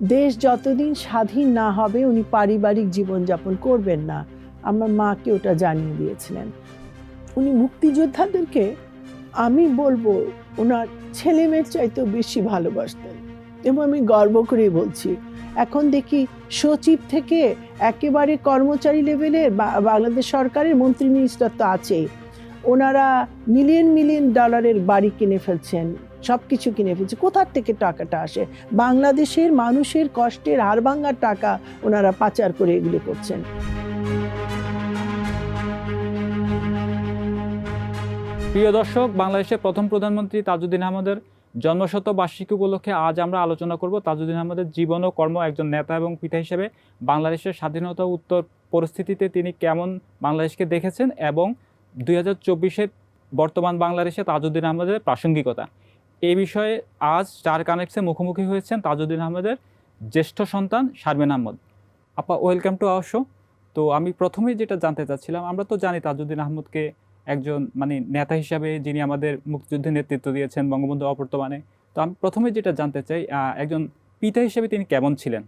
দেশ যতদিন স্বাধীন না হবে, উনি পারিবারিক জীবনযাপন করবেন না। আমার মাকে ওটা জানিয়ে দিয়েছিলেন। উনি মুক্তিযোদ্ধাদেরকে, আমি বলব, ওনার ছেলে মেয়ের চাইতেও বেশি ভালোবাসতেন। এবং আমি গর্ব করেই বলছি, এখন দেখি সচিব থেকে একেবারে কর্মচারী লেভেলের বাংলাদেশ সরকারের মন্ত্রী মিনিস্টার তো আছেই। ওনারা মিলিয়ন মিলিয়ন ডলারের বাড়ি কিনে ফেলছেন। সব কিছু কিনে ফেলছে। কোথার থেকে টাকাটা আসে? বাংলাদেশের মানুষের কষ্টের হাড়ভাঙ্গার টাকা ওনারা পাচার করে এগুলো করছেন। প্রিয় দর্শক, বাংলাদেশের প্রথম প্রধানমন্ত্রী তাজউদ্দিন আহমদের জন্মশত বার্ষিকী উপলক্ষে আজ আমরা আলোচনা করব তাজউদ্দিন আহমদের জীবন ও কর্ম একজন নেতা এবং পিতা হিসেবে বাংলাদেশের স্বাধীনতা উত্তর পরিস্থিতিতে তিনি কেমন বাংলাদেশকে দেখেছেন এবং দুই হাজার বর্তমান বাংলাদেশে তাজউদ্দিন আহমদের প্রাসঙ্গিকতা। এই বিষয়ে আজ চার কানেক্সে মুখোমুখি হয়েছেন তাজউদ্দিন আহমদের জ্যেষ্ঠ সন্তান শারমিন আহমদ। আপা ওয়েলকাম টু আওয়ার শো তো আমি প্রথমেই যেটা জানতে চাচ্ছিলাম, আমরা তো জানি তাজউদ্দিন আহমদকে একজন মানে নেতা হিসাবে যিনি আমাদের মুক্তিযুদ্ধে নেতৃত্ব দিয়েছেন বঙ্গবন্ধু অবর্তমানে। তো আমি প্রথমে যেটা জানতে চাই একজন পিতা হিসেবে তিনি কেমন ছিলেন?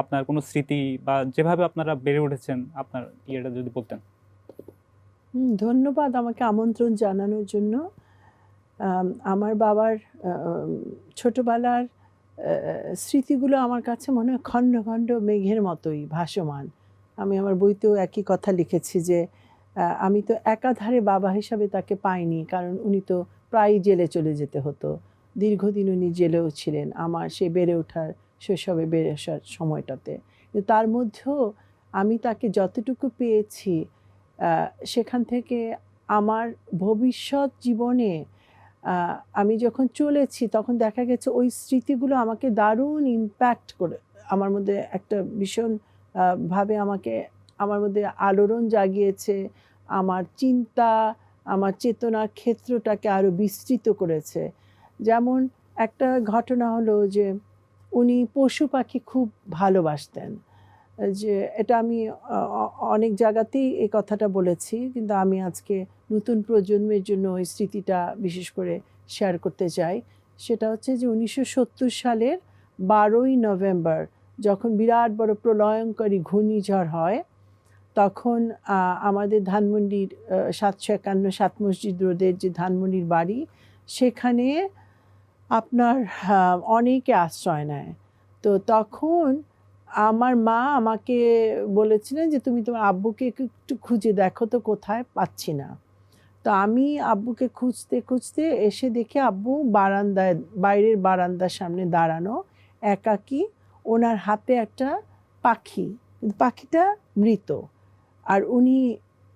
আপনার কোনো স্মৃতি বা যেভাবে আপনারা বেড়ে উঠেছেন, আপনার ইয়েটা যদি বলতেন। ধন্যবাদ আমাকে আমন্ত্রণ জানানোর জন্য। আমার বাবার ছোটবেলার স্মৃতিগুলো আমার কাছে মনে হয় খণ্ড খণ্ড মেঘের মতোই ভাসমান। আমি আমার বইতেও একই কথা লিখেছি যে আমি তো একাধারে বাবা হিসাবে তাকে পাইনি, কারণ উনি তো প্রায়ই জেলে চলে যেতে হতো। দীর্ঘদিন উনি জেলেও ছিলেন আমার সে বেড়ে ওঠার, শৈশবে বেড়ে আসার সময়টাতে। তার মধ্যেও আমি তাকে যতটুকু পেয়েছি সেখান থেকে আমার ভবিষ্যৎ জীবনে আমি যখন চলেছি, তখন দেখা গেছে ওই স্মৃতিগুলো আমাকে দারুণ ইম্প্যাক্ট করে। আমার মধ্যে একটা ভীষণ ভাবে আমাকে, আমার মধ্যে আলোড়ন জাগিয়েছে, আমার চিন্তা, আমার চেতনার ক্ষেত্রটাকে আরও বিস্তৃত করেছে। যেমন একটা ঘটনা হলো যে, উনি পশু পাখি খুব ভালোবাসতেন। যে এটা আমি অনেক জায়গাতেই এই কথাটা বলেছি, কিন্তু আমি আজকে নতুন প্রজন্মের জন্য ওই স্মৃতিটা বিশেষ করে শেয়ার করতে চাই। সেটা হচ্ছে যে উনিশশো সত্তর সালের বারোই নভেম্বর যখন বিরাট বড় প্রলয়ঙ্করী ঘূর্ণিঝড় হয়, তখন আমাদের ধানমন্ডির সাতশো একান্ন সাত মসজিদ রোডের যে ধানমন্ডির বাড়ি, সেখানে আপনার অনেকে আশ্রয় নেয়। তো তখন আমার মা আমাকে বলেছিলেন যে, তুমি তোমার আব্বুকে একটু খুঁজে দেখো তো কোথায়? পাচ্ছি না। তো আমি আব্বুকে খুঁজতে খুঁজতে এসে দেখে আব্বু বারান্দায়, বাইরের বারান্দার সামনে দাঁড়ানো, একাকী। ওনার হাতে একটা পাখি, কিন্তু পাখিটা মৃত। আর উনি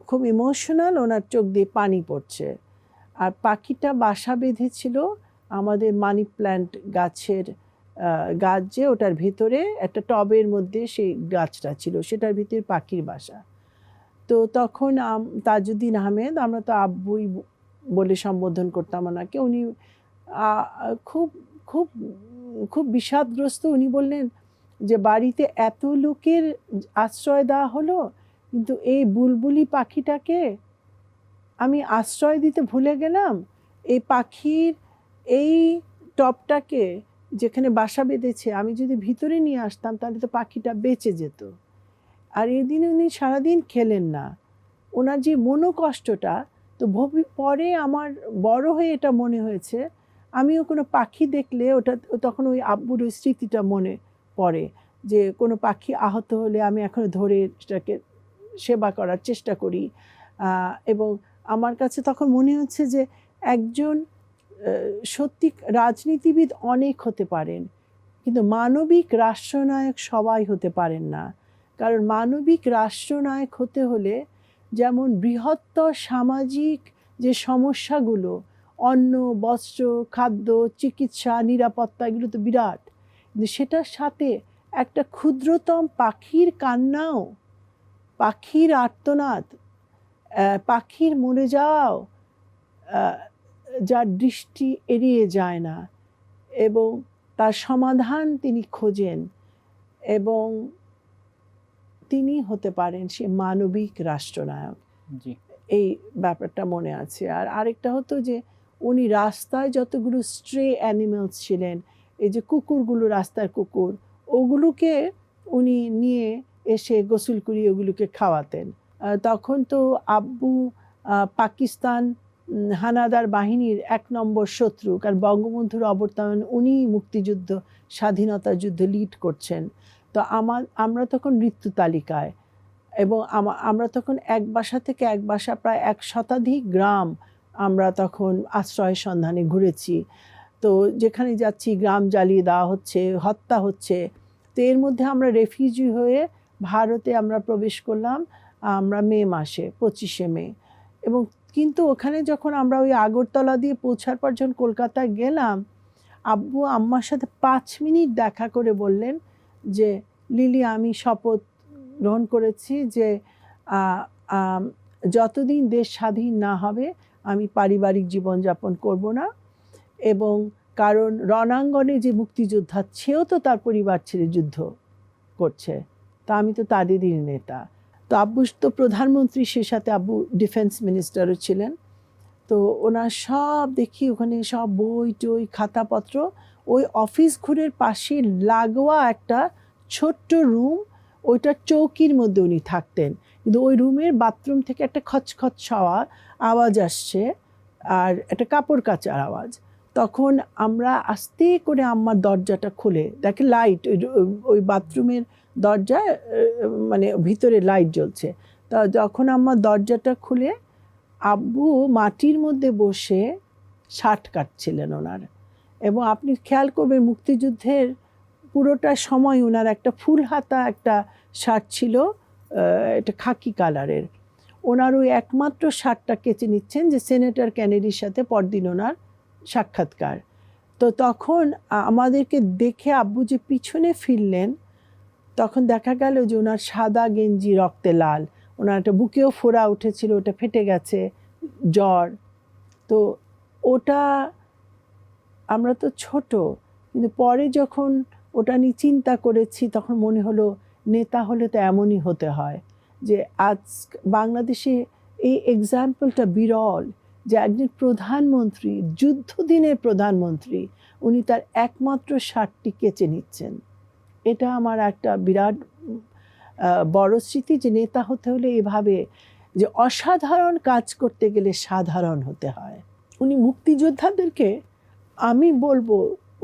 খুব ইমোশনাল, ওনার চোখ দিয়ে পানি পড়ছে। আর পাখিটা বাসা বেঁধেছিল আমাদের মানি প্ল্যান্ট গাছের গাছ যে ওটার ভিতরে একটা টবের মধ্যে সেই গাছটা ছিল, সেটার ভিতরে পাখির বাসা। তো তখন তাজউদ্দিন আহমেদ, আমরা তো আব্বুই বলে সম্বোধন করতাম ওনাকে, উনি খুব খুব খুব বিষাদগ্রস্ত। উনি বললেন যে, বাড়িতে এত লোকের আশ্রয় দেওয়া হলো, কিন্তু এই বুলবুলি পাখিটাকে আমি আশ্রয় দিতে ভুলে গেলাম। এই পাখির, এই টপটাকে যেখানে বাসা বেঁধেছে, আমি যদি ভিতরে নিয়ে আসতাম, তাহলে তো পাখিটা বেঁচে যেত। আর এদিন উনি সারাদিন খেলেন না। ওনার যে মনোকষ্টটা, তো ভবি, পরে আমার বড় হয়ে এটা মনে হয়েছে, আমিও কোনো পাখি দেখলে ওটা, তখন ওই আব্বুর ওই স্মৃতিটা মনে পড়ে, যে কোনো পাখি আহত হলে আমি এখন ধরে সেটাকে সেবা করার চেষ্টা করি। এবং আমার কাছে তখন মনে হচ্ছে যে একজন সত্যি রাজনীতিবিদ অনেক হতে পারেন কিন্তু মানবিক রাষ্ট্রনায়ক সবাই হতে পারেন না। কারণ মানবিক রাষ্ট্রনায়ক হতে হলে যেমন বৃহত্তর সামাজিক যে সমস্যাগুলো অন্ন বস্ত্র খাদ্য চিকিৎসা নিরাপত্তা এগুলো তো বিরাট কিন্তু সেটার সাথে একটা ক্ষুদ্রতম পাখির কান্নাও পাখির আর্তনাদ পাখির মরে যাও আহ, যার দৃষ্টি এড়িয়ে যায় না এবং তার সমাধান তিনি খোঁজেন এবং তিনি হতে পারেন সে মানবিক রাষ্ট্রনায়ক। এই ব্যাপারটা মনে আছে। আর আরেকটা হতো যে উনি রাস্তায় যতগুলো স্ট্রে অ্যানিমেলস ছিলেন এই যে কুকুরগুলো রাস্তার কুকুর ওগুলোকে উনি নিয়ে এসে গোসল করিয়ে ওগুলোকে খাওয়াতেন। তখন তো আব্বু পাকিস্তান হানাদার বাহিনীর এক নম্বর শত্রু, কারণ বঙ্গবন্ধুর অবর্তমান উনি মুক্তিযুদ্ধ, স্বাধীনতা যুদ্ধ লিড করছেন। তো আমার আমরা তখন মৃত্যু তালিকায় এবং আমরা তখন এক বাসা থেকে এক বাসা প্রায় এক শতাধিক গ্রাম আমরা তখন আশ্রয় সন্ধানে ঘুরেছি। তো যেখানে যাচ্ছি গ্রাম জ্বালিয়ে দেওয়া হচ্ছে, হত্যা হচ্ছে। তো এর মধ্যে আমরা রেফিউজি হয়ে ভারতে আমরা প্রবেশ করলাম, আমরা মে মাসে, পঁচিশে মে। এবং কিন্তু ওখানে যখন আমরা ওই আগরতলা দিয়ে পৌঁছার পর যখন কলকাতায় গেলাম, আব্বু আম্মার সাথে পাঁচ মিনিট দেখা করে বললেন যে, লিলি, আমি শপথ গ্রহণ করেছি যে যতদিন দেশ স্বাধীন না হবে, আমি পারিবারিক জীবনযাপন করব না। এবং কারণ রণাঙ্গনে যে মুক্তিযোদ্ধা, সেও তো তার পরিবার ছেড়ে যুদ্ধ করছে। তা আমি তো তাদেরই নেতা। তো আব্বু, তো প্রধানমন্ত্রী, সে সাথে আব্বু ডিফেন্স মিনিস্টারও ছিলেন। তো ওনার সব দেখি ওখানে সব বই টই, খাতাপত্র, ওই অফিস ঘুরের পাশে লাগোয়া একটা ছোট্ট রুম ওইটার চৌকির মধ্যে উনি থাকতেন। কিন্তু ওই রুমের বাথরুম থেকে একটা খচখচ ছাওয়া আওয়াজ আসছে, আর একটা কাপড় কাচার আওয়াজ। তখন আমরা আস্তে করে আম্মার দরজাটা খুলে দেখে লাইট ওই ওই বাথরুমের দরজায় মানে ভিতরে লাইট জ্বলছে। তা যখন আমার দরজাটা খুলে আব্বু মাটির মধ্যে বসে শার্ট কাটছিলেন ওনার। এবং আপনি খেয়াল করবেন মুক্তিযুদ্ধের পুরোটা সময় ওনার একটা ফুল হাতা, একটা শার্ট ছিল এটা খাকি কালারের। ওনার ওই একমাত্র শার্টটা কেচে নিচ্ছেন যে সেনেটর ক্যানেডির সাথে পরদিন ওনার সাক্ষাৎকার। তো তখন আমাদেরকে দেখে আব্বু যে পিছনে ফিরলেন তখন দেখা গেল যে ওনার সাদা গেঞ্জি রক্তে লাল। ওনার একটা বুকেও ফোড়া উঠেছিল, ওটা ফেটে গেছে, জ্বর। তো ওটা আমরা তো ছোট, কিন্তু পরে যখন ওটা নিয়ে চিন্তা করেছি, তখন মনে হলো, নেতা হলে তো এমনই হতে হয় যে আজ বাংলাদেশে এই এক্সাম্পলটা বিরল যে একজন প্রধানমন্ত্রী, যুদ্ধদিনের প্রধানমন্ত্রী, উনি তার একমাত্র শার্টটি কেচে নিচ্ছেন। এটা আমার একটা বিরাট বড় স্মৃতি যে নেতা হতে হলে এভাবে যে অসাধারণ কাজ করতে গেলে সাধারণ হতে হয়। উনি মুক্তিযোদ্ধাদেরকে, আমি বলব,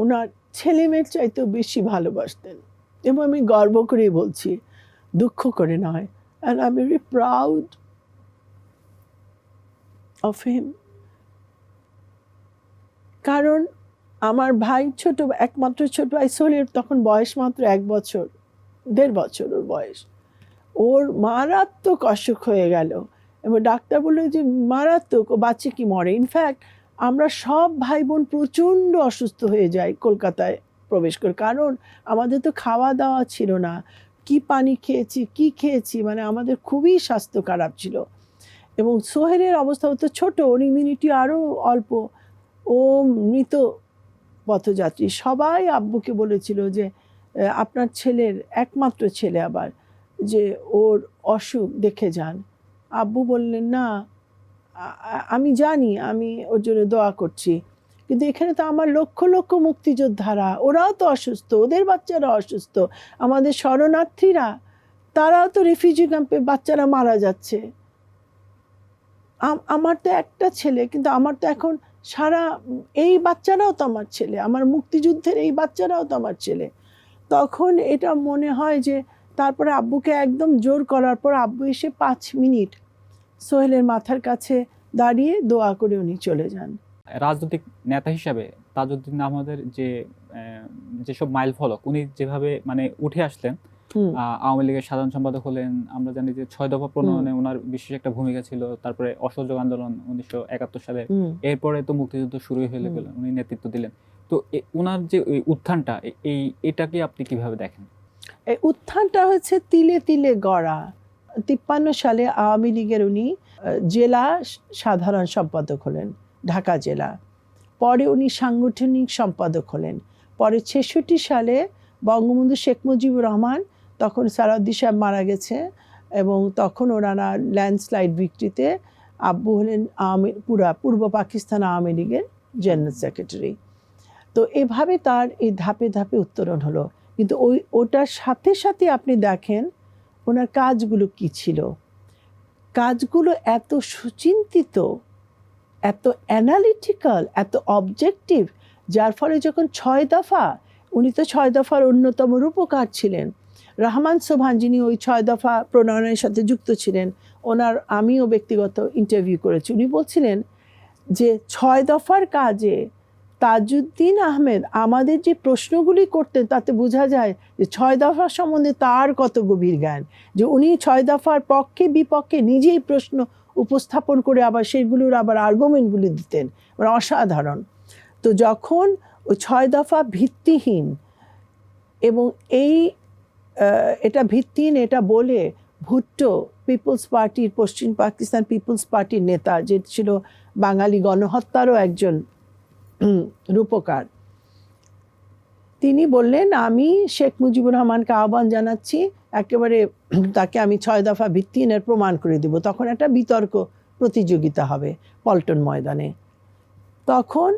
ওনার ছেলে মেয়ের চাইতেও বেশি ভালোবাসতেন। এবং আমি গর্ব করেই বলছি, দুঃখ করে নয়। And I very proud of him কারণ আমার ভাই ছোট, একমাত্র ছোট ভাই সোহেলের তখন বয়স মাত্র এক বছর, দেড় বছর ওর বয়স। ওর মারাত্মক অসুখ হয়ে গেল। এবং ডাক্তার বলল যে, মারাত্মক, ও বাচ্চা কি মরে? ইনফ্যাক্ট আমরা সব ভাই বোন প্রচণ্ড অসুস্থ হয়ে যাই কলকাতায় প্রবেশ করে। কারণ আমাদের তো খাওয়া দাওয়া ছিল না। কি পানি খেয়েছি, কি খেয়েছি মানে আমাদের খুবই স্বাস্থ্য খারাপ ছিল। এবং সোহেলের অবস্থা তো ছোট, ওর ইমিউনিটি আরও অল্প। ও মৃত পথযাত্রী। সবাই আব্বুকে বলেছিল যে আপনার ছেলের একমাত্র ছেলে আবার, যে ওর অসুখ, দেখে যান। আব্বু বললেন, না আমি জানি, আমি ওর জন্য দোয়া করছি। কিন্তু এখানে তো আমার লক্ষ লক্ষ মুক্তিযোদ্ধারা, ওরাও তো অসুস্থ, ওদের বাচ্চারা অসুস্থ, আমাদের শরণার্থীরা, তারাও তো রেফিউজি ক্যাম্পে বাচ্চারা মারা যাচ্ছে। আমার তো একটা ছেলে, কিন্তু আমার তো এখন সারা, এই বাচ্চারাও তো আমার ছেলে, আমার মুক্তিযুদ্ধের এই বাচ্চারাও তো আমার ছেলে। তখন এটা মনে হয় যে, তারপরে আব্বুকে একদম জোর করার পর আব্বু এসে পাঁচ মিনিট সোহেলের মাথার কাছে দাঁড়িয়ে দোয়া করে উনি চলে যান। রাজনৈতিক নেতা হিসাবে তাজউদ্দিন আহমদের যে যেসব মাইল ফলক উনি যেভাবে মানে উঠে আসলেন আওয়ামী লীগের সাধারণ সম্পাদক হলেন আমরা জানি যে ছয় দফা প্রণয়নে ওনার বিশেষ একটা ভূমিকা ছিল তারপরে অসহযোগ আন্দোলন উনিশশো একাত্তর সালে। এরপরে তো মুক্তিযুদ্ধ শুরুই হয়ে গেল উনি নেতৃত্ব দিলেন। তো ওনার যে উত্থানটা এই এটাকে আপনি কীভাবে দেখেন? এই উত্থানটা হচ্ছে তিলে তিলে গড়া। তিপ্পান্ন সালে আওয়ামী লীগের উনি জেলা সাধারণ সম্পাদক হলেন ঢাকা জেলা। পরে উনি সাংগঠনিক সম্পাদক হলেন। পরে ছেষট্টি সালে বঙ্গবন্ধু শেখ মুজিবুর রহমান তখন সারাউদ্দি সাহেব মারা গেছে এবং তখন ওনারা ল্যান্ডস্লাইড বিক্রিতে আব্বু হলেন আওয়ামী পুরা পূর্ব পাকিস্তান আওয়ামী লীগের জেনারেল সেক্রেটারি। তো এভাবে তার এই ধাপে ধাপে উত্তরণ হলো। কিন্তু ওই, ওটার সাথে সাথে আপনি দেখেন ওনার কাজগুলো কি ছিল। কাজগুলো এত সুচিন্তিত, এত অ্যানালিটিক্যাল এত অবজেক্টিভ যার ফলে যখন ছয় দফা, উনি তো ছয় দফার অন্যতম রূপকার ছিলেন রহমান সোভান যিনি ওই ছয় দফা প্রণয়নের সাথে যুক্ত ছিলেন, ওনার আমিও ব্যক্তিগত ইন্টারভিউ করেছি। উনি বলছিলেন যে, ছয় দফার কাজে তাজউদ্দিন আহমেদ আমাদের যে প্রশ্নগুলি করতেন, তাতে বোঝা যায় যে ছয় দফা সম্বন্ধে তার কত গভীর জ্ঞান। যে উনি ছয় দফার পক্ষে বিপক্ষে নিজেই প্রশ্ন উপস্থাপন করে আবার সেগুলোর আবার আর্গুমেন্টগুলি দিতেন। মানে অসাধারণ। তো যখন ওই ছয় দফা ভিত্তিহীন এবং এই এটা ভিত্তিহীন, এটা বলে ভুট্টো পিপলস পার্টির, পশ্চিম পাকিস্তান পিপলস পার্টির নেতা, যে ছিল বাঙালি গণহত্যারও একজন রূপকার। তিনি বললেন, আমি শেখ মুজিবুর রহমানকে আহ্বান জানাচ্ছি, একেবারে তাকে আমি ছয় দফা ভিত্তিহীনের প্রমাণ করে দেব। তখন একটা বিতর্ক প্রতিযোগিতা হবে পল্টন ময়দানে। তখন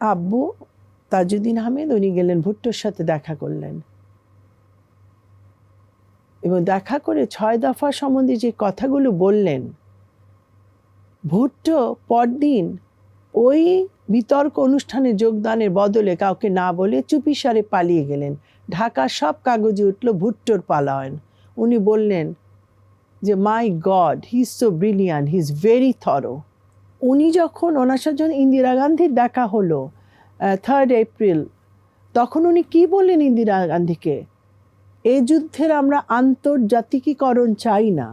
আব্বু তাজউদ্দিন আহমেদ, উনি গেলেন ভুট্টোর সাথে দেখা করলেন। এবং দেখা করে ছয় দফা সম্বন্ধে যে কথাগুলো বললেন, ভুট্টো পরদিন ওই বিতর্ক অনুষ্ঠানে যোগদানের বদলে কাউকে না বলে চুপিসারে পালিয়ে গেলেন। ঢাকার সব কাগজে উঠল ভুট্টোর পালায়ন। উনি বললেন যে, my god, he is so brilliant he is very thorough. উনি যখন ওনার সাথে ইন্দিরা গান্ধীর দেখা হলো থার্ড এপ্রিল তখন উনি কি বললেন ইন্দিরা গান্ধীকে? এই যুদ্ধের আমরা আন্তর্জাতিকীকরণ চাই না।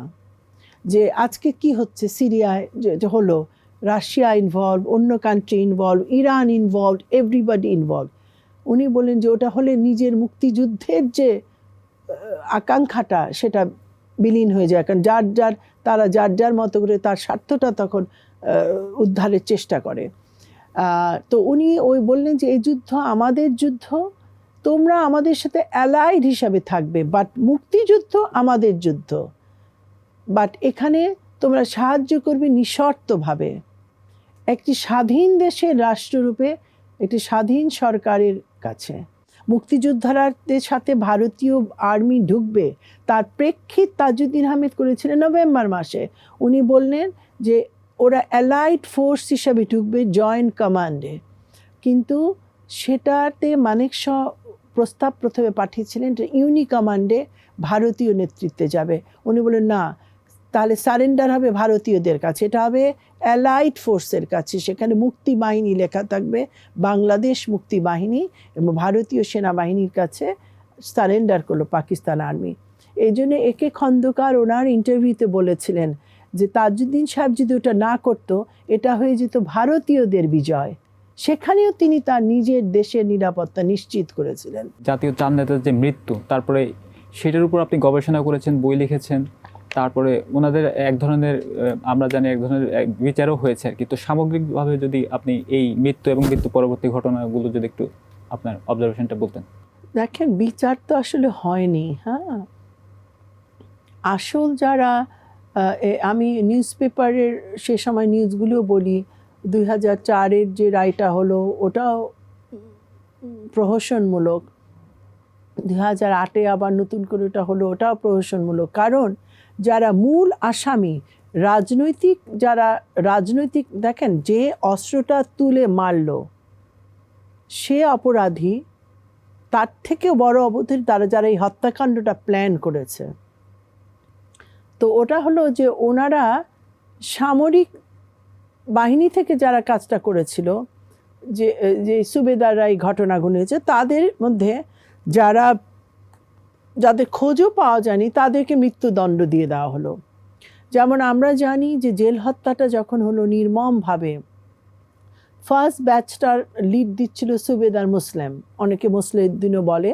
যে আজকে কি হচ্ছে? সিরিয়ায় যে হলো, রাশিয়া ইনভলভ অন্য country involve Iran involve everybody involve উনি বলেন যে ওটা হলে নিজের মুক্তিযুদ্ধের যে আকাঙ্ক্ষাটা, সেটা বিলীন হয়ে যায়। কারণ যার যার, তারা যার যার মতো করে তার স্বার্থটা তখন উদ্ধারের চেষ্টা করে। তো উনি ওই বললেন যে, এই যুদ্ধ আমাদের যুদ্ধ, তোমরা আমাদের সাথে অ্যালাইড হিসাবে থাকবে বাট মুক্তিযুদ্ধ আমাদের যুদ্ধ। বাট এখানে তোমরা সাহায্য করবে নিঃশর্তভাবে। একটি স্বাধীন দেশের রাষ্ট্ররূপে, একটি স্বাধীন সরকারের কাছে। মুক্তিযোদ্ধারাদের সাথে ভারতীয় আর্মি ঢুকবে, তার প্রেক্ষিত তাজউদ্দিন আহমেদ করেছিলেন নভেম্বর মাসে। উনি বললেন যে ওরা অ্যালাইড ফোর্স হিসাবে ঢুকবে জয়েন্ট কমান্ডে কিন্তু সেটাতে মানেক শ প্রস্তাব প্রথমে পাঠিয়েছিলেন যে ইউনি কমান্ডে ভারতীয় নেতৃত্বে যাবে। উনি বলেন না, তাহলে সারেন্ডার হবে ভারতীয়দের কাছে। এটা হবে অ্যালাইড ফোর্সের কাছে। সেখানে মুক্তি বাহিনী লেখা থাকবে, বাংলাদেশ মুক্তি বাহিনী এবং ভারতীয় সেনাবাহিনীর কাছে সারেন্ডার করল পাকিস্তান আর্মি এই জন্য একে খন্দকার ওনার ইন্টারভিউতে বলেছিলেন যে তাজউদ্দিন সাহেব যদি ওটা না করতো এটা হয়ে যেত ভারতীয়দের বিজয়। সেখানেও তিনি তার নিজের দেশের নিরাপত্তা নিশ্চিত করেছিলেন। জাতীয় চার নেতার যে মৃত্যু তারপরে সেটার উপর আপনি গবেষণা করেছেন বই লিখেছেন তারপরে ওনাদের এক ধরনের আমরা জানি এক ধরনের বিচারও হয়েছে আর কি। তো সামগ্রিকভাবে যদি আপনি এই মৃত্যু এবং মৃত্যু পরবর্তী ঘটনাগুলো যদি একটু আপনার অবজারভেশনটা বলতেন। দেখেন বিচার তো আসলে হয়নি হ্যাঁ। আসল যারা আমি নিউজ পেপারের সে সময় নিউজগুলোও বলি, দুই হাজার চারের যে রায়টা হলো, ওটাও প্রহসনমূলক। দুই হাজার আটে আবার নতুন করে ওটা হলো, ওটাও প্রহসনমূলক। কারণ যারা মূল আসামি, রাজনৈতিক, যারা রাজনৈতিক, দেখেন যে অস্ত্রটা তুলে মারল, সে অপরাধী, তার থেকেও বড় অবধির তারা যারা এই হত্যাকাণ্ডটা প্ল্যান করেছে। তো ওটা হলো যে ওনারা সামরিক বাহিনী থেকে যারা কাজটা করেছিল, যে যে সুবেদাররা এই ঘটনা ঘটেছে, তাদের মধ্যে যারা, যাদের খোঁজও পাওয়া যায়নি, তাদেরকে মৃত্যুদণ্ড দিয়ে দেওয়া হলো। যেমন আমরা জানি যে জেল হত্যাটা যখন হলো নির্মমভাবে ফার্স্ট ব্যাচটার লিড দিচ্ছিল সুবেদার মুসলিম। অনেকে মুসলিদ্দিনও বলে।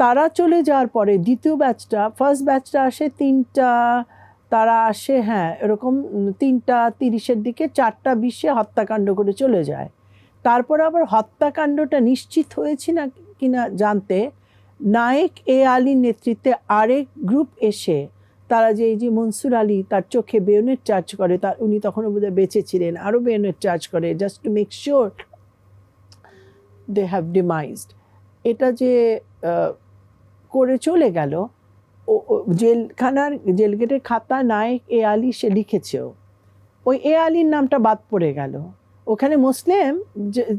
তারা চলে যাওয়ার পরে দ্বিতীয় ব্যাচটা ফার্স্ট ব্যাচটা আসে তিনটা, তারা আসে হ্যাঁ এরকম তিনটা তিরিশের দিকে, চারটা বিশে হত্যাকাণ্ড করে চলে যায়। তারপর আবার হত্যাকাণ্ডটা নিশ্চিত হয়েছে না কিনা জানতে, নায়েক এ আলীর নেতৃত্বে আরেক গ্রুপ এসে, তারা যে এই যে মনসুর আলী তার চোখে বেয়নেট চার্জ করে, তার উনি তখনও বোধহয় বেঁচে ছিলেন, আরও বেয়নেট চার্জ করে just to make sure they have demised এটা যে করে চলে গেল। ও- জেলখানার জেল গেটের খাতা নায়ক এ আলী সে লিখেছেও। ওই এ আলীর নামটা বাদ পড়ে গেল। ওখানে মুসলিম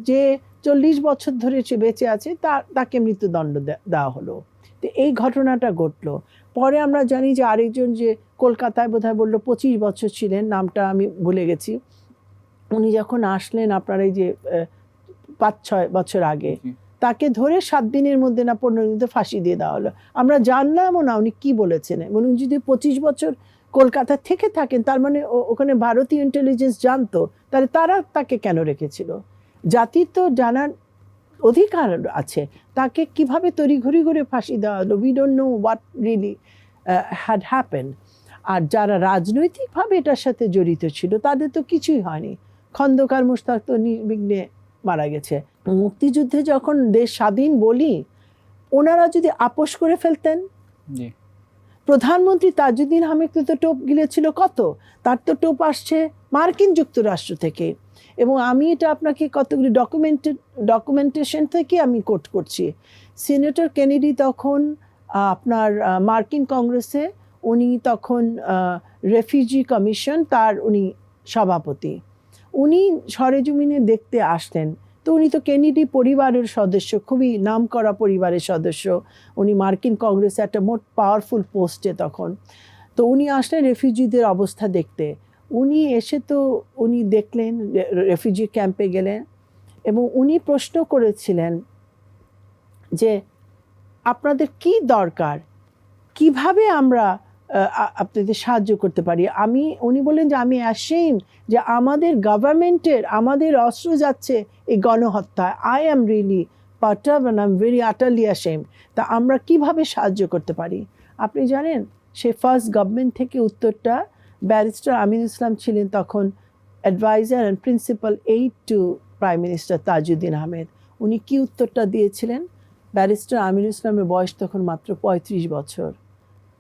যে- চল্লিশ বছর ধরে সে বেঁচে আছে তা তাকে মৃত্যুদণ্ড দেওয়া হলো। তো এই ঘটনাটা ঘটলো। পরে আমরা জানি যে আরেকজন যে কলকাতায় বোধহয় বলল, পঁচিশ বছর ছিলেন, নামটা আমি ভুলে গেছি। উনি যখন আসলেন আপনার এই যে পাঁচ ছয় বছর আগে। তাকে ধরে সাত দিনের মধ্যে না পনেরো দিনে ফাঁসি দিয়ে দেওয়া হলো। আমরা জানলামও না উনি কী বলেছেন। এবং যদি পঁচিশ বছর কলকাতা থেকে থাকেন, তার মানে ওখানে ভারতীয় ইন্টেলিজেন্স জানতো, তাহলে তারা তাকে কেন রেখেছিল? জাতির তো জানার অধিকার আছে। তাকে কীভাবে তড়িঘড়ি করে ফাঁসি দেওয়া হলো? We don't know what really had happen আর যারা রাজনৈতিকভাবে এটার সাথে জড়িত ছিল, তাদের তো কিছুই হয়নি। খন্দকার মুশতাক তো নির্বিঘ্নে মারা গেছে। মুক্তিযুদ্ধে যখন দেশ স্বাধীন বলি ওনারা যদি আপোষ করে ফেলতেন? প্রধানমন্ত্রী তাজউদ্দিন আহমেদ তো টোপ গিলেছিল কত? তার তো টোপ আসছে মার্কিন যুক্তরাষ্ট্র থেকে। এবং আমি এটা আপনাকে কতগুলি ডকুমেন্টেড ডকুমেন্টেশন থেকে আমি কোট করছি। সিনেটর কেনেডি তখন আপনার মার্কিন কংগ্রেসে উনি তখন রেফিউজি কমিশন তার উনি সভাপতি। উনি সরেজমিনে দেখতে আসলেন তো উনি তো কেনেডি পরিবারের সদস্য, খুবই নামকরা পরিবারের সদস্য। উনি মার্কিন কংগ্রেসে একটা মোট পাওয়ারফুল পোস্টে তখন। তো উনি আসলেন রেফিউজিদের অবস্থা দেখতে। উনি এসে তো উনি দেখলেন রেফিউজি ক্যাম্পে গেলেন এবং উনি প্রশ্ন করেছিলেন যে, আপনাদের কি দরকার? কীভাবে আমরা আপনাদের সাহায্য করতে পারি। আমি, উনি বললেন যে, আমি অ্যাসেম যে, আমাদের গভর্নমেন্টের, আমাদের অস্ত্র যাচ্ছে এই গণহত্যায়। I am really perturbed and I am very utterly ashamed তা আমরা কীভাবে সাহায্য করতে পারি? আপনি জানেন, সে ফার্স্ট গভর্নমেন্ট থেকে উত্তরটা ব্যারিস্টার আমিন ইসলাম ছিলেন তখন adviser and principal aide to prime minister Tajuddin Ahmed. উনি কি উত্তরটা দিয়েছিলেন? ব্যারিস্টার আমিন ইসলামের বয়স তখন মাত্র পঁয়ত্রিশ বছর।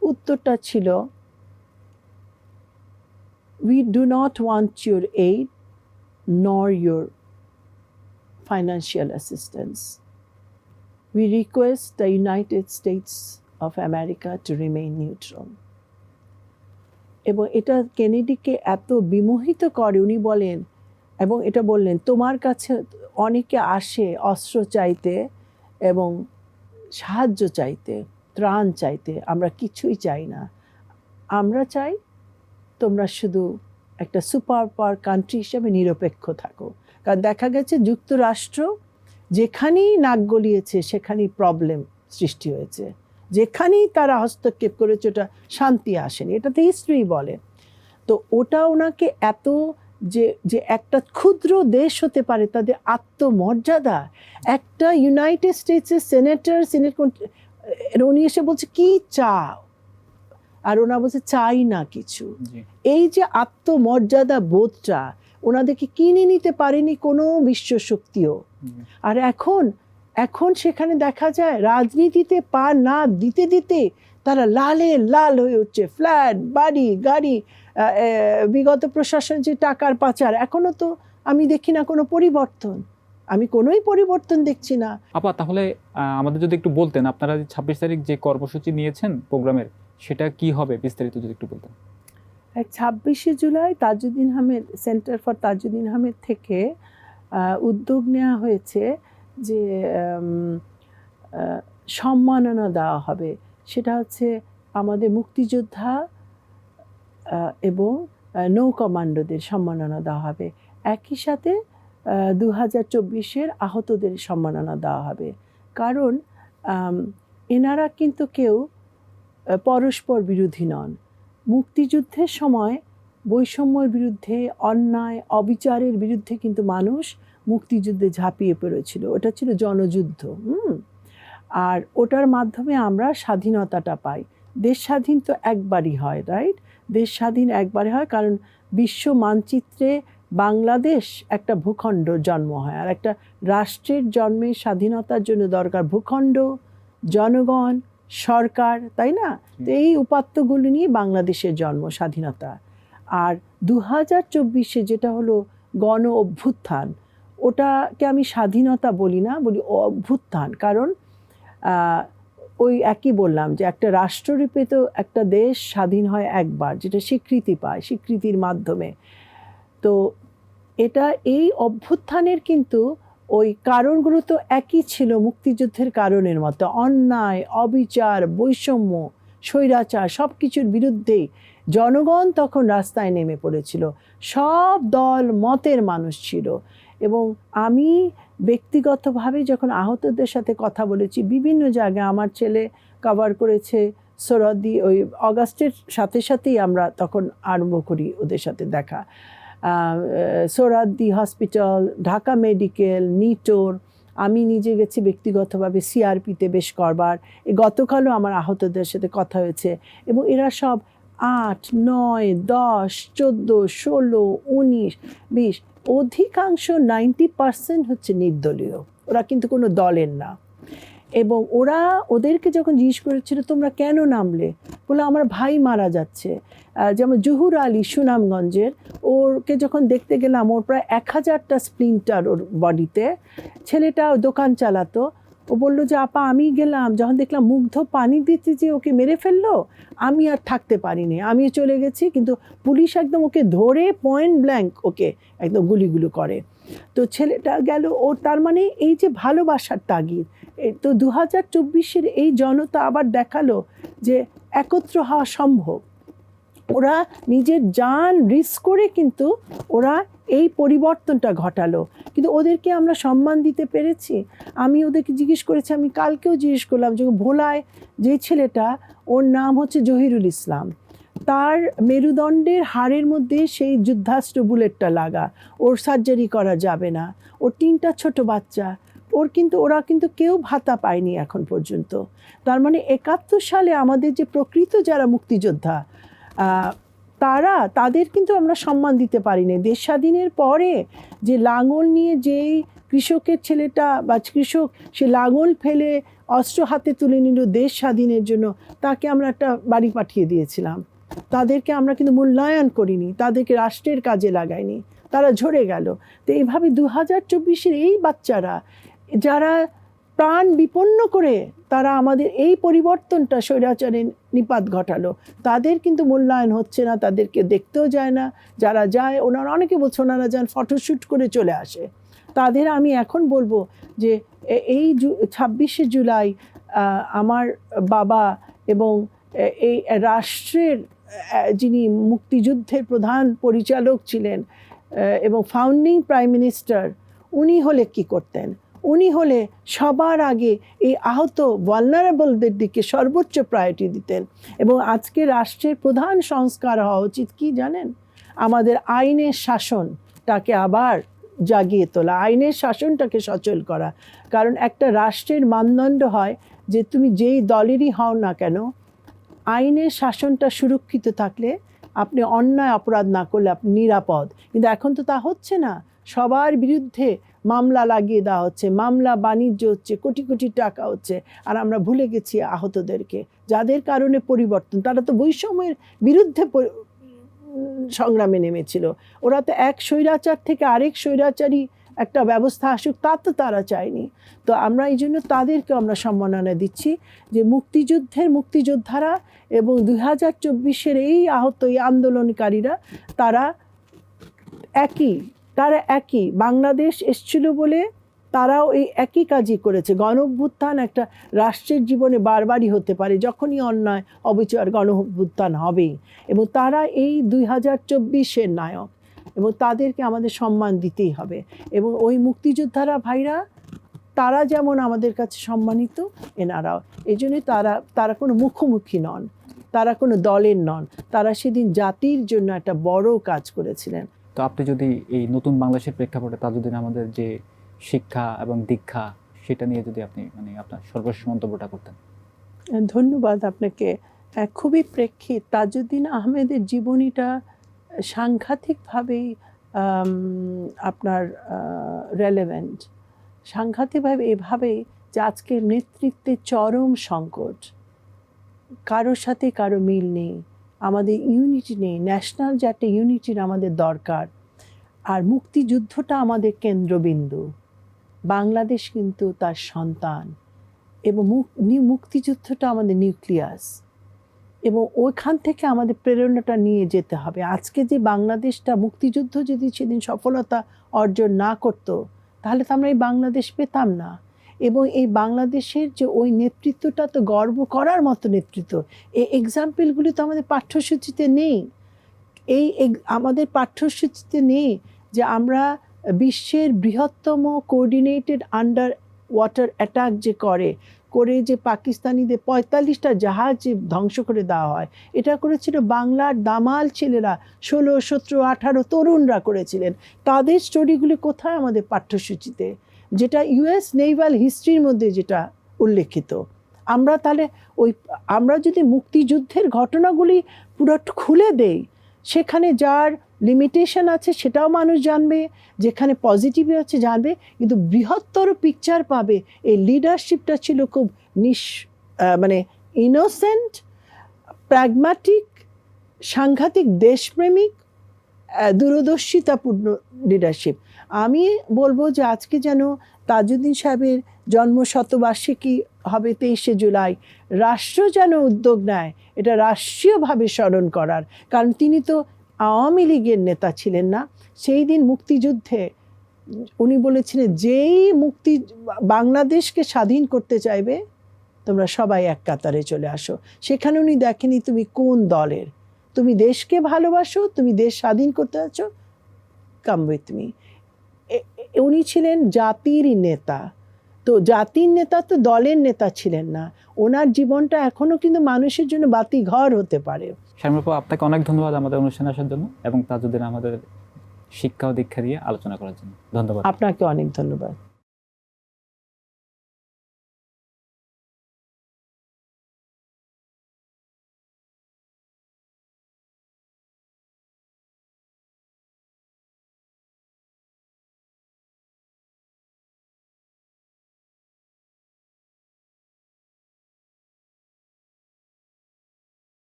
উত্তরটা ছিল we do not want your aid nor your financial assistance we request the United States of America to remain neutral. এবং এটা কেনেডিকে এত বিমোহিত করে, উনি বলেন, এবং এটা বললেন, তোমার কাছে অনেকে আসে অস্ত্র চাইতে এবং সাহায্য চাইতে ত্রাণ চাইতে আমরা কিছুই চাই না। আমরা চাই তোমরা শুধু একটা সুপার পাওয়ার কান্ট্রি হিসেবে নিরপেক্ষ থাকো। কারণ দেখা গেছে যুক্তরাষ্ট্র যেখানেই নাক গলিয়েছে, সেখানেই প্রবলেম সৃষ্টি হয়েছে। যেখানেই তারা হস্তক্ষেপ করেছে, ওটা শান্তি আসেনি। এটাতে হিস্ট্রি বলে। তো ওটা ওনাকে এত যে যে একটা ক্ষুদ্র দেশ হতে পারে, তাদের আত্মমর্যাদা, একটা ইউনাইটেড স্টেটসের সেনেটর সিনেট উনি এসে বলছে কি চাও? আর ওনা বলছে চাই না কিছু। এই যে আত্মমর্যাদা বোধটা ওনাদেরকে কিনে নিতে পারেনি কোনো বিশ্ব শক্তিও। আর এখন এখন সেখানে দেখা যায় রাজনীতিতে পা না দিতে দিতে তারা লালে লাল হয়ে উঠছে। ফ্ল্যাট বাড়ি গাড়ি বিগত প্রশাসন যে টাকার পাচার এখনও তো আমি দেখি না কোনো পরিবর্তন। আমি কোনোই পরিবর্তন দেখছি না। আপা তাহলে আমাদের যদি একটু বলতেন আপনারা ছাব্বিশ তারিখ যে কর্মসূচি নিয়েছেন প্রোগ্রামের সেটা কি হবে? বিস্তারিত যদি একটু বলতেন। ছাব্বিশে July Tajuddin Ahmed centre for Tajuddin Ahmed থেকে উদ্যোগ নেওয়া হয়েছে যে সম্মাননা দেওয়া হবে। সেটা হচ্ছে আমাদের মুক্তিযোদ্ধা এবং নৌ কমান্ডোদের সম্মাননা দেওয়া হবে। একই সাথে দু হাজার চব্বিশের আহতদের সম্মাননা দেওয়া হবে। কারণ এনারা কিন্তু কেউ পরস্পর বিরোধী নন। মুক্তিযুদ্ধের সময় বৈষম্যের বিরুদ্ধে, অন্যায়, অবিচারের বিরুদ্ধে কিন্তু মানুষ মুক্তিযুদ্ধে ঝাঁপিয়ে পড়েছিল। ওটা ছিল জনযুদ্ধ, হুম? আর ওটার মাধ্যমে আমরা স্বাধীনতাটা পাই। দেশ স্বাধীন তো একবারই হয়, রাইট? দেশ স্বাধীন একবারই হয়, কারণ বিশ্ব মানচিত্রে বাংলাদেশ একটা ভূখণ্ড জন্ম হয় আর একটা রাষ্ট্রের জন্মে স্বাধীনতার জন্য দরকার ভূখণ্ড জনগণ সরকার তাই না? তো এই উপাত্তগুলো নিয়ে বাংলাদেশের জন্ম স্বাধীনতা। আর দু হাজার চব্বিশে যেটা হলো গণ অভ্যুত্থান ওটাকে আমি স্বাধীনতা বলি না বলি অভ্যুত্থান। কারণ ওই একই বললাম যে একটা রাষ্ট্ররূপে তো একটা দেশ স্বাধীন হয় একবার যেটা স্বীকৃতি পায় স্বীকৃতির মাধ্যমে। তো এটা এই অভ্যুত্থানের কিন্তু ওই কারণগুলো তো একই ছিল মুক্তিযুদ্ধের কারণের মতো। অন্যায়, অবিচার, বৈষম্য, স্বৈরাচার সব কিছুর বিরুদ্ধেই জনগণ তখন রাস্তায় নেমে পড়েছিল। সব দল, মতের মানুষ ছিল। এবং আমি ব্যক্তিগতভাবে যখন আহতদের সাথে কথা বলেছি, বিভিন্ন জায়গায় আমার ছেলে কভার করেছে সরদি, ওই অগাস্টের সাথে সাথেই আমরা তখন আরম্ভ করি ওদের সাথে দেখা। Suhrawardy hospital, Dhaka medical, NITOR, আমি নিজে গেছি ব্যক্তিগতভাবে সিআরপিতে বেশ করবার গতকালও আমার আহতদের সাথে কথা হয়েছে এবং এরা সব আট, নয়, দশ, চোদ্দ, ষোলো, উনিশ, বিশ, অধিকাংশ নাইনটি পার্সেন্ট হচ্ছে নির্দলীয়। ওরা কিন্তু কোনো দলের না। এবং ওরা ওদেরকে যখন জিজ্ঞেস করেছিল, তোমরা কেন নামলে? বলে, আমার ভাই মারা যাচ্ছে। যেমন জহুর আলী সুনামগঞ্জের, ওরকে যখন দেখতে গেলাম, ওর প্রায় এক হাজারটা স্প্লিন্টার ওর বডিতে। ছেলেটা দোকান চালাতো। ও বলল যে, আপা, আমি গেলাম। যখন দেখলাম মুগ্ধ পানি দিতে যে ওকে মেরে ফেলল, আমি আর থাকতে পারিনি। আমি চলে গেছি, কিন্তু পুলিশ একদম ওকে ধরে পয়েন্ট ব্ল্যাঙ্ক ওকে একদম গুলিগুলো করে। তো ছেলেটা গেল ওর তার মানে এই যে ভালোবাসার তাগিদ তো দু হাজার চব্বিশের এই জনতা আবার দেখাল যে একত্র হওয়া সম্ভব। ওরা নিজের জান রিস্ক করে কিন্তু ওরা এই পরিবর্তনটা ঘটালো। কিন্তু ওদেরকে আমরা সম্মান দিতে পেরেছি। আমি ওদেরকে জিজ্ঞেস করেছি, আমি কালকেও জিজ্ঞেস করলাম যে ভোলায় যে ছেলেটা, ওর নাম হচ্ছে জহিরুল ইসলাম। তার মেরুদণ্ডের হাড়ের মধ্যে সেই যুদ্ধাস্ত্র বুলেটটা লাগা। ওর সার্জারি করা যাবে না। ওর তিনটা ছোট বাচ্চা। ওর কিন্তু, ওরা কিন্তু কেউ ভাতা পায়নি এখন পর্যন্ত। তার মানে একাত্তর সালে আমাদের যে প্রকৃত যারা মুক্তিযোদ্ধা তারা, তাদের কিন্তু আমরা সম্মান দিতে পারিনি। দেশ স্বাধীনের পরে যে লাঙল নিয়ে যেই কৃষকের ছেলেটা বা কৃষক, সে লাঙল ফেলে অস্ত্র হাতে তুলে নিল দেশ স্বাধীনের জন্য, তাকে আমরা একটা বাড়ি পাঠিয়ে দিয়েছিলাম। তাদেরকে আমরা কিন্তু মূল্যায়ন করিনি, তাদেরকে রাষ্ট্রের কাজে লাগাইনি, তারা ঝরে গেল। তো এইভাবে দু হাজার চব্বিশের এই বাচ্চারা, যারা প্রাণ বিপন্ন করে তারা আমাদের এই পরিবর্তনটা স্বৈরাচারের নিপাত ঘটালো। তাদের কিন্তু মূল্যায়ন হচ্ছে না, তাদেরকে দেখতেও যায় না। যারা যায়, ওনারা অনেকে বলছে, ওনারা যান ফটোশ্যুট করে চলে আসে। তাদের আমি এখন বলব যে এই ছাব্বিশে জুলাই আমার বাবা এবং এই রাষ্ট্রের যিনি মুক্তিযুদ্ধের প্রধান পরিচালক ছিলেন এবং ফাউন্ডিং প্রাইম মিনিস্টার উনি হলে কি করতেন? উনি হলে সবার আগে এই আহত ভালনারেবলদের দিকে সর্বোচ্চ প্রায়োরিটি দিতেন। এবং আজকে রাষ্ট্রের প্রধান সংস্কার হওয়া উচিত কি জানেন? আমাদের আইনের শাসনটাকে আবার জাগিয়ে তোলা, আইনের শাসনটাকে সচল করা। কারণ একটা রাষ্ট্রের মানদণ্ড হয় যে তুমি যেই দলেরই হও না কেন আইনের শাসনটা সুরক্ষিত থাকলে আপনি অন্যায় অপরাধ না করলে আপনি নিরাপদ। কিন্তু এখন তো তা হচ্ছে না। সবার বিরুদ্ধে মামলা লাগিয়ে দেওয়া হচ্ছে। মামলা বাণিজ্য হচ্ছে, কোটি কোটি টাকা হচ্ছে। আর আমরা ভুলে গেছি আহতদেরকে। যাদের কারণে পরিবর্তন, তারা তো বৈষম্যের বিরুদ্ধে সংগ্রামে নেমেছিল। ওরা তো এক স্বৈরাচার থেকে আরেক স্বৈরাচারী একটা ব্যবস্থা আসুক, তা তো তারা চায়নি। তো আমরা এই জন্য তাদেরকে আমরা সম্মাননা দিচ্ছি যে মুক্তিযুদ্ধের মুক্তিযোদ্ধারা এবং দুই হাজার চব্বিশের এই আহত, এই আন্দোলনকারীরা, তারা একই তারা একই। বাংলাদেশ এসছিল বলে তারাও এই একই কাজই করেছে। গণ একটা রাষ্ট্রের জীবনে বারবারই হতে পারে, যখনই অন্যায়, অবিচার গণ হবেই। এবং তারা এই দুই হাজার চব্বিশের নায়ক। এবং তাদেরকে আমাদের সম্মান দিতেই হবে। এবং ওই মুক্তিযোদ্ধারা ভাইরা তারা যেমন আমাদের কাছে সম্মানিত এনারাও। এই জন্যই তারা তারা কোনো মুখোমুখি নন তারা কোনো দলের নন। তারা সেদিন জাতির জন্য একটা বড় কাজ করেছিলেন। তো আপনি যদি এই নতুন বাংলাদেশের প্রেক্ষাপটে তাজউদ্দিন আমাদের যে শিক্ষা এবং দীক্ষা সেটা নিয়ে যদি আপনি মানে আপনার সর্বশেষ মন্তব্যটা করতেন। ধন্যবাদ আপনাকে। আহ, খুবই প্রেক্ষিত। তাজউদ্দিন আহমেদের জীবনীটা সাংঘাতিকভাবেই আপনার রেলেভেন্ট সাংঘাতিকভাবে এভাবেই যে আজকে নেতৃত্বে চরম সংকট, কারোর সাথে কারও মিল নেই, আমাদের ইউনিটি নেই ন্যাশনাল যে একটা ইউনিটির আমাদের দরকার, আর মুক্তিযুদ্ধটা আমাদের কেন্দ্রবিন্দু। বাংলাদেশ কিন্তু তার সন্তান এবং মুক- মুক্তিযুদ্ধটা আমাদের নিউক্লিয়াস এবং ওইখান থেকে আমাদের প্রেরণাটা নিয়ে যেতে হবে। আজকে যে বাংলাদেশটা মুক্তিযুদ্ধ যদি সেদিন সফলতা অর্জন না করত, তাহলে তো আমরা এই বাংলাদেশ পেতাম না। এবং এই বাংলাদেশের যে ওই নেতৃত্বটা তো গর্ব করার মতো নেতৃত্ব, এই এক্সাম্পলগুলি তো আমাদের পাঠ্যসূচিতে নেই। এই আমাদের পাঠ্যসূচিতে নেই যে আমরা বিশ্বের বৃহত্তম কোঅর্ডিনেটেড আন্ডার ওয়াটার অ্যাটাক যে করে করে যে পাকিস্তানিদের পঁয়তাল্লিশটা জাহাজ ধ্বংস করে দেওয়া হয়। এটা করেছিল বাংলার দামাল ছেলেরা। ষোলো, সতেরো, আঠারো তরুণরা করেছিলেন। তাদের স্টোরিগুলি কোথায় আমাদের পাঠ্যসূচিতে? যেটা ইউএস নেইভাল হিস্ট্রির মধ্যে যেটা উল্লেখিত। আমরা তাহলে ওই, আমরা যদি মুক্তিযুদ্ধের ঘটনাগুলি পুরো খুলে দেই, সেখানে যার লিমিটেশন আছে, সেটাও মানুষ জানবে, যেখানে পজিটিভ আছে জানবে, কিন্তু বৃহত্তর পিকচার পাবে। এই লিডারশিপটা ছিল খুব নিঃ মানে ইনোসেন্ট প্র্যাগম্যাটিক সাংঘাতিক, দেশপ্রেমিক দূরদর্শিতাপূর্ণ লিডারশিপ আমি বলব যে আজকে যেন তাজউদ্দিন সাহেবের জন্ম শতবার্ষিকী হবে তেইশে জুলাই। রাষ্ট্র যেন উদ্যোগ নেয়, এটা রাষ্ট্রীয়ভাবে স্মরণ করার। কারণ তিনি তো আওয়ামী লীগের নেতা ছিলেন না। সেই দিন মুক্তিযুদ্ধে উনি বলেছিলেন, যেই মুক্তি, বাংলাদেশকে স্বাধীন করতে চাইবে, তোমরা সবাই এক কাতারে চলে আসো। সেখানে উনি দেখেনি তুমি কোন দলের। তুমি দেশকে ভালোবাসো, তুমি দেশ স্বাধীন করতে আছো কাম উইথ মি উনি ছিলেন জাতির নেতা। তো জাতির নেতা তো দলের নেতা ছিলেন না। ওনার জীবনটা এখনও কিন্তু মানুষের জন্য বাতি ঘর হতে পারে। শারমিন আপনাকে অনেক ধন্যবাদ আমাদের অনুষ্ঠানে আসার জন্য এবং তাজুদ্দিন আমাদের শিক্ষা ও দীক্ষা দিয়ে আলোচনা করার জন্য। ধন্যবাদ। আপনাকে অনেক ধন্যবাদ।